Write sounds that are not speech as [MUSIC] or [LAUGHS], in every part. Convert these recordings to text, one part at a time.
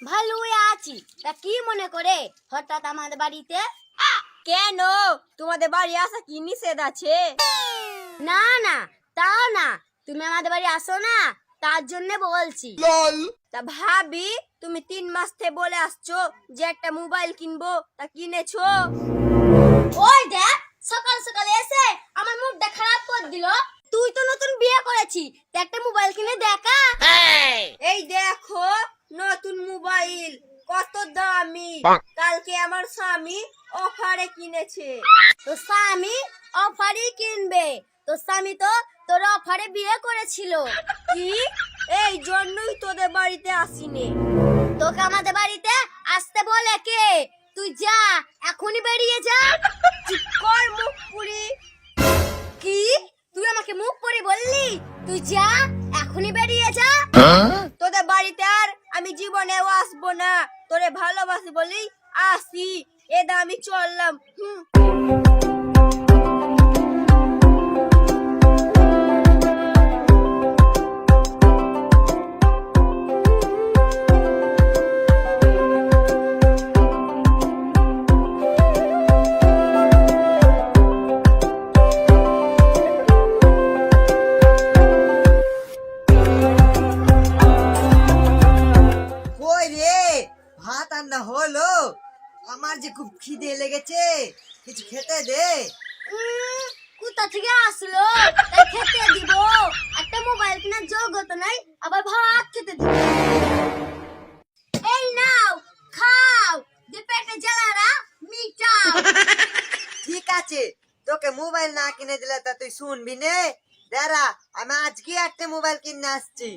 কেমন আছো ভালোই আছি। তা কি মনে করে? হঠাৎ আমাদের বাড়িতে? কেন? তোমাদের বাড়ি আসা কি নিষেধ আছে? না না তা না। তুমি আমাদের বাড়ি আসো না তার জন্য বলছি। তা ভাবি তুমি তিন মাস থেকে বলে আসছো যে একটা মোবাইল কিনবো তা কিনেছো? ওই দেখ সকাল সকাল এসে আমার মুখটা খারাপ করে দিল। তুই তো নতুন বিয়ে করেছি তা একটা মোবাইল কিনে দেখা। এই দেখো নতুন মোবাইল কত দামি। কালকে আমার স্বামী অফারে কিনেছে। তো স্বামী অফারই কিনবে। তো স্বামী তো তোর অফারে বিয়ে করেছিল। কি? এই জন্যই তোদের বাড়িতে আসিনি। তোকে আমাদের বাড়িতে আসতে বলে কে? তুই যা এখনই বেরিয়ে যা। চুপ কর মুখ পুরি কি? তুই আমাকে মুখ পরে বললি? তুই যা এখনই বেরিয়ে যা। তোদের বাড়িতে আর আমি জীবনেও আসব না। তোরে ভালোবাসি বলি আসি। এদা আমি চললাম। হুম। খুব খিদে লেগেছে। কিছু খেতে দে। কোথা থেকে আসলো? তাই খেতে দিব। একটা মোবাইল কেনার যোগ্যতা নাই আবার ভাত খেতে দিব। এই নাও খাও। যে পেটে জ্বালারা মিটাও। [LAUGHS] ঠিক আছে তোকে মোবাইল না কিনে দিলে তা তুই শুনবি নে। দাঁড়া আমি আজকে একটা মোবাইল কিনে আসছি।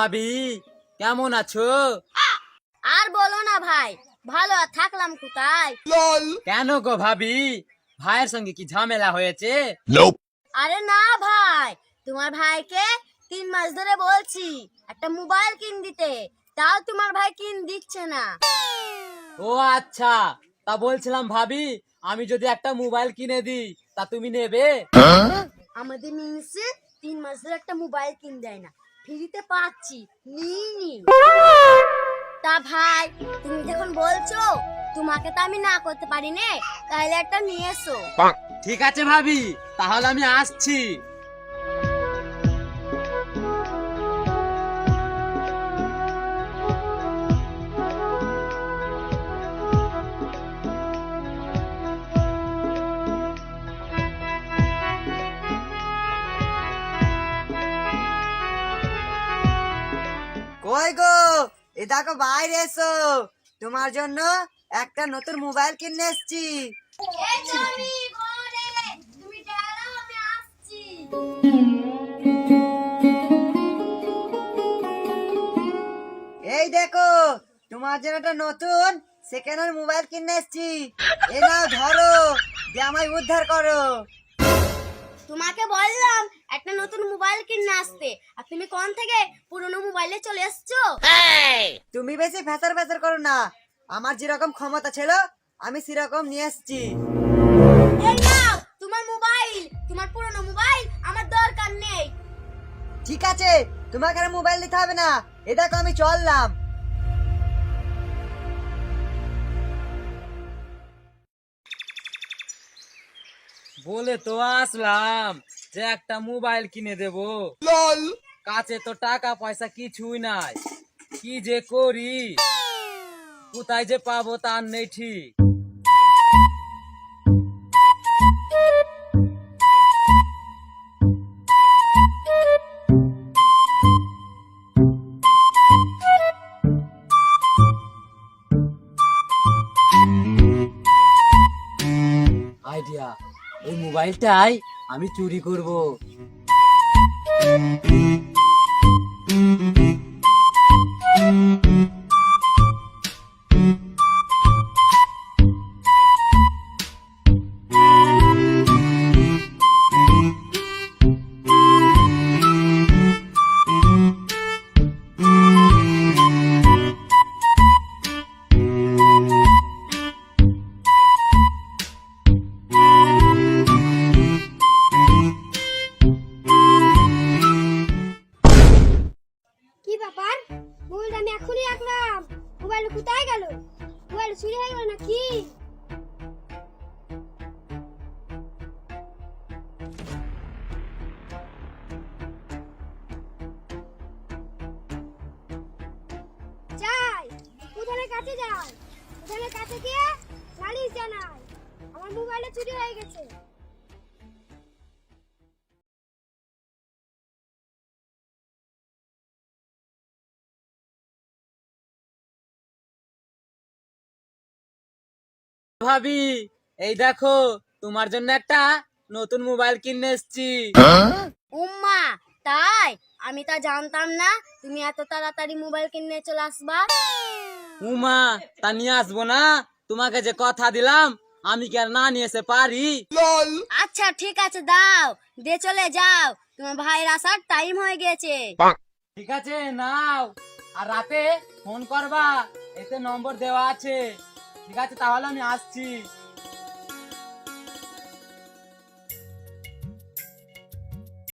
ভাবি? কেমন আছো? আর বলো না ভাই ভালো আর থাকলাম কোথায়? কেন গো ভাবি? ভাইয়ের সঙ্গে কি ঝামেলা হয়েছে? আরে না ভাই তোমার ভাইকে তিন মাস ধরে বলছি একটা মোবাইল কিন দিতে। তাও তোমার ভাই কিন দিচ্ছে না। ও আচ্ছা তা বলছিলাম ভাবি আমি যদি একটা মোবাইল কিনে দিই তা তুমি নেবে? আমাদের মিনসে তিন মাস ধরে একটা মোবাইল কিন দেয় না। ফ্রিতে পাচ্ছি নিনি তা ভাই, তুমি যখন বলছো, তোমাকে তো আমি না করতে পারি নে তাহলে একটা নিয়ে এসো। ঠিক আছে ভাবি, তাহলে আমি আসছি। কই গো এ দেখো বাইরে এসো। তোমার জন্য একটা নতুন মোবাইল কিনে এসছি। এই দেখো তোমার জন্য একটা নতুন সেকেন্ড হ্যান্ড মোবাইল কিনে এসছি। এ নাও ধরো দিয়ে আমায় উদ্ধার করো। তোমাকে বললাম একটা নতুন মোবাইল কিনে আসতে। আর তুমি কোন থেকে পুরনো মোবাইলে চলে এসছো? তুমি বেশি ফেসার ফেসার করো না। আমার যেরকম ক্ষমতা ছিল আমি সেরকম নিয়ে এসছি। এই নাও তোমার মোবাইল তোমার পুরনো মোবাইল আমার দরকার নেই। ঠিক আছে তোমাকে আর মোবাইল নিতে হবে না। এ দেখো আমি চললাম। বলে তো আসলাম যে একটা মোবাইল কিনে দেব। লল। কাছে তো টাকা পয়সা কিছুই নাই। কি যে করি? কোথায় যে পাবো তার নেই ঠিক। মোবাইলটাই আমি চুরি করব। যাই কাছে যাই? কাছে গিয়ে জানাই। আমার চুরি হয়ে গেছে। ভাবি, এই দেখো, তোমার জন্য একটা নতুন মোবাইল কিনে এসছি। উম্মা তাই? আমি তা জানতাম না। তুমি এত তাড়াতাড়ি মোবাইল কিনে চলে আসবা। উমা তা নিয়ে আসব না। তোমাকে যে কথা দিলাম আমি কি আর না নিয়ে এসে পারি? আচ্ছা ঠিক আছে দাও। দে চলে যাও। তোমার ভাইয়ের আসার টাইম হয়ে গেছে। ঠিক আছে নাও। আর রাতে ফোন করবা এতে নম্বর দেওয়া আছে। ঠিক আছে তাহলে আমি আসছি।